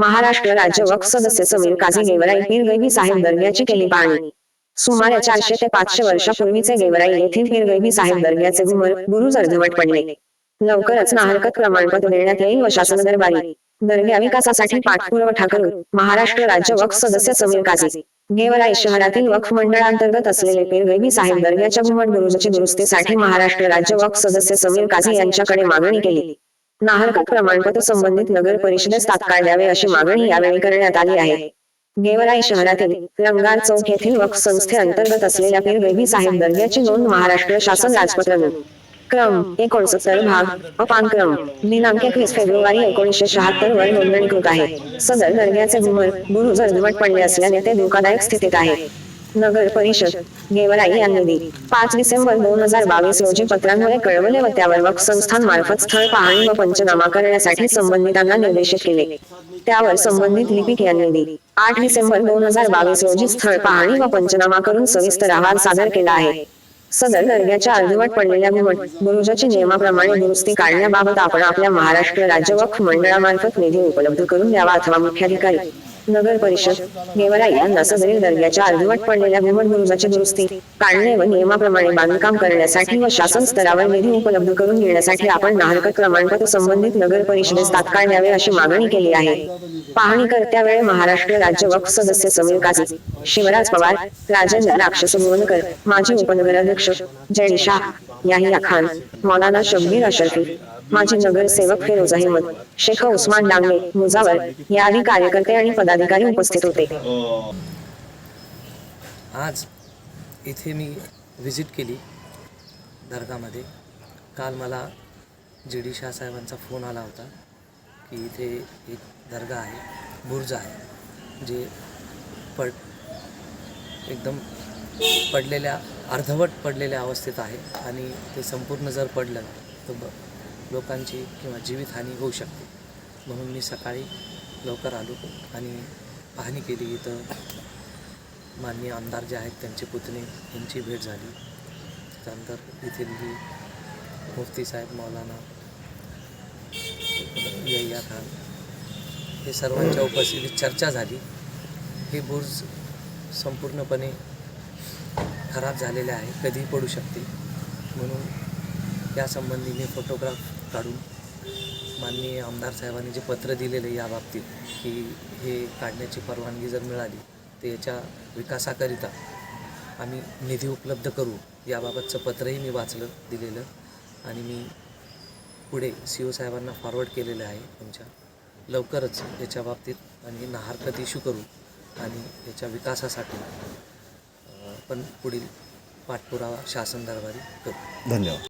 महाराष्ट्र राज्य वक्फ सदस्य समीर काझी गेवराई पीरगैबी साहेब दर्ग्याची केली पाहणी सुमारे चारशे ते पाचशे वर्षापूर्वीचे गेवराई येथील पीरगैबी साहेब दर्ग्याचे घुमर गुरुज अर्धवट पडले. लवकरच नाहरकत प्रमाणपत्र देण्यात येईल व शासन दरबारी. दर्ग्या विकासासाठी पाठपुरवठा करून महाराष्ट्र राज्य वक्फ सदस्य समीर काझी. गेवराई शहरातील वक्फ मंडळांतर्गत असलेले पीरगैबी साहेब दर्ग्याच्या घुमट बुरुजची दुरुस्तीसाठी महाराष्ट्र राज्य वक्फ सदस्य समीर काझी यांच्याकडे मागणी केली. नाहरकत प्रमाणपत्र संबंधित नगर परिषदेस तात्काळ द्यावे अशी मागणी यावेळी करण्यात आली आहे. गेवराई शहरातील रंगार चौक येथील वक्फ संस्थेअंतर्गत असलेल्या पीरगैबी साहेब दर्ग्याची नोंद महाराष्ट्र शासन राजपत्र क्रम एकोणसत्तर भाग अपानक्रम दिनांक एकवीस फेब्रुवारी एकोणीसशे शहात्तर वर नोंदणीकृत आहे. सदर दर्ग्याचे घुमर बुरुज पडले असल्याने ते धोकादायक स्थितीत आहे. नगर परिषद गेवराई यांनी दिली. पाच डिसेंबर दोन हजार बावीस रोजी पत्रांमुळे कळवले व त्यावर वक्फ संस्थांमार्फत स्थळ पाहणी व पंचनामा करण्यासाठी संबंधितांना निर्देशित केले. त्यावर संबंधित लिपिक यांनी दिली. आठ डिसेंबर दोन हजार बावीस रोजी स्थळ पाहणी व पंचनामा करून सविस्तर अहवाल सादर केला आहे. सदर दर्ग्याच्या अर्धवट पडलेल्या घुमट बुरुजाची नियमाप्रमाणे दुरुस्ती काढण्याबाबत आपण आपल्या महाराष्ट्र राज्य वक्फ मंडळामार्फत निधी उपलब्ध करून द्यावा अथवा मुख्याधिकारी नगर परिषद. गेवराई यांना सदरील दर्ग्याच्या अर्धवट पडलेल्या घुमट बुरुजाची दुरुस्ती काढणे व नियमाप्रमाणे बांधकाम करण्यासाठी व शासन स्तरावर निधी उपलब्ध करून घेण्यासाठी आपण नाहरकत प्रमाणपत्र संबंधित नगर परिषदेस तात्काळ द्यावे अशी मागणी केली आहे. पाहणी करत्या वेळी महाराष्ट्र राज्य वक्फ सदस्य समीर काझी शिवराज पवार राजेंद्र राक्षस भुवनकर माजी उपनगराध्यक्ष जय शाह याहिया खान मौलाना शब्बीर अशरफी माजी नगरसेवक फिरोज अहमद शेख उस्मान डांगे मुजावर यादी कार्यकर्ते आणि पदाधिकारी उपस्थित होते. आज इथे मी व्हिजिट केली दर्गामध्ये. काल मला जी डी शाहसाहेबांचा फोन आला होता की इथे एक दर्गा आहे बुर्ज आहे जे पड एकदम पडलेल्या अर्धवट पडलेल्या अवस्थेत आहे आणि ते संपूर्ण जर पडलं तर ब लोकांची किंवा जीवितहानी होऊ शकते. म्हणून मी सकाळी लवकर आलो आणि पाहणी केली इथं. माननीय आमदार जे आहेत त्यांचे पुतणे यांची भेट झाली. त्यानंतर येथील मुफ्ती साहेब मौलाना यय्या खान हे सर्वांच्या उपस्थितीत चर्चा झाली. हे बुर्ज संपूर्णपणे खराब झालेले आहे कधीही पडू शकते. म्हणून यासंबंधी मी फोटोग्राफ काढून माननीय आमदार साहेबांनी जे पत्र दिलेले या बाबतीत की हे काढण्याची परवानगी जर मिळाली तर याच्या विकासाकरिता आम्ही निधी उपलब्ध करू याबाबतचं पत्रही मी वाचलं दिलेलं. आणि मी पुढे सी ओ साहेबांना फॉरवर्ड केलेलं आहे तुमच्या लवकरच याच्या बाबतीत आणि नाहरकत इश्यू करू आणि याच्या विकासासाठी पण पुढील पाठपुरावा शासन दरबारी करू. धन्यवाद.